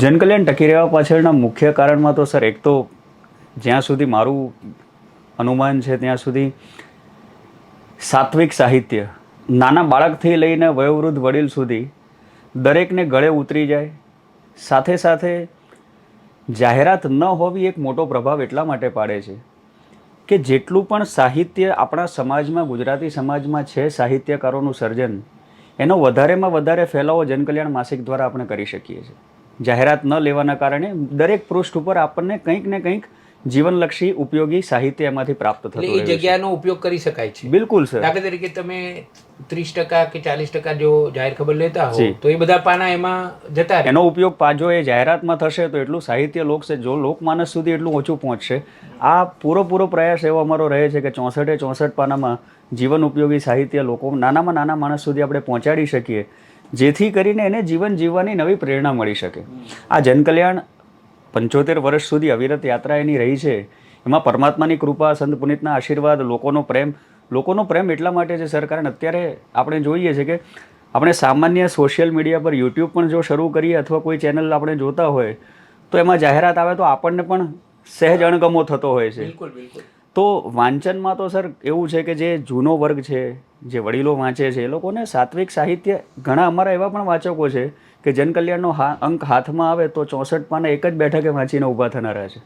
જનકલ્યાણ ટકી રહેવા પાછળના મુખ્ય કારણમાં તો સર, એક તો જ્યાં સુધી મારું અનુમાન છે, ત્યાં સુધી સાત્વિક સાહિત્ય, નાના બાળકથી લઈને વયોવૃદ્ધ વડીલ સુધી દરેકને ગળે ઉતરી જાય. સાથે સાથે જાહેરાત ન હોવી એક મોટો પ્રભાવ એટલા માટે પાડે છે કે જેટલું પણ સાહિત્ય આપણા સમાજમાં, ગુજરાતી સમાજમાં છે, સાહિત્યકારોનું સર્જન, એનો વધારેમાં વધારે ફેલાવો જનકલ્યાણ માસિક દ્વારા આપણે કરી શકીએ છીએ. જાહેરાત ન લેવાના કારણે દરેક પૃષ્ઠ ઉપર આપણને કંઈક ને કંઈક જીવનલક્ષી ઉપયોગી સાહિત્ય એમાંથી પ્રાપ્ત થતું એ જગ્યાનો ઉપયોગ કરી શકાય છે. બિલકુલ સર. દાખલા તરીકે તમે ત્રીસ ટકા કે ચાલીસ ટકા જો જાહેર ખબર લેતા હો તો એ બધા પાના એમાં જતા એનો ઉપયોગ પાજો એ જાહેરાતમાં થશે તો એટલું સાહિત્ય લોક છે જો લોકમાનસ સુધી એટલું ઓછું પહોંચશે. આ પૂરો પ્રયાસ એવો અમારો રહે છે કે ચોસઠે ચોસઠ પાનામાં જીવન ઉપયોગી સાહિત્ય લોકો નાનામાં નાના માણસ સુધી આપણે પહોંચાડી શકીએ. જેથી કરીને એને જીવન જીવવાની નવી પ્રેરણા મળી શકે. આ જનકલ્યાણ પંચોતેર વર્ષ સુધી અવિરત યાત્રા એની રહી છે. એમાં પરમાત્માની કૃપા, સંત પુનિતના આશીર્વાદ, લોકોનો પ્રેમ. લોકોનો પ્રેમ એટલા માટે છે સર, કારણ અત્યારે આપણે જોઈએ છે કે આપણે સામાન્ય સોશિયલ મીડિયા પર યુટ્યુબ પણ જો શરૂ કરીએ અથવા કોઈ ચેનલ આપણે જોતા હોય, તો એમાં જાહેરાત આવે તો આપણને પણ સહેજ અણગમો થતો હોય છે. બિલકુલ બિલકુલ. તો વાંચનમાં તો સર એવું છે કે જે જૂનો વર્ગ છે જે વડીલો વાંચે છે એ લોકોને સાત્વિક સાહિત્ય ઘણા અમારા એવા પણ વાચકો છે કે જનકલ્યાણનો હા અંક હાથમાં આવે તો ચોસઠ પાના એક જ બેઠકે વાંચીને ઊભા થનારા છે.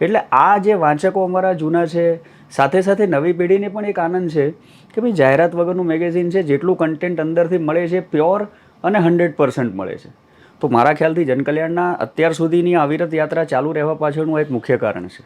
એટલે આ જે વાંચકો અમારા જૂના છે સાથે સાથે નવી પેઢીને પણ એક આનંદ છે કે ભાઈ જાહેરાત વગરનું મેગેઝિન છે જેટલું કન્ટેન્ટ અંદરથી મળે છે પ્યોર અને હંડ્રેડ પર્સન્ટ મળે છે. તો મારા ખ્યાલથી જનકલ્યાણના અત્યાર સુધીની અવિરત યાત્રા ચાલુ રહેવા પાછળનું એક મુખ્ય કારણ છે.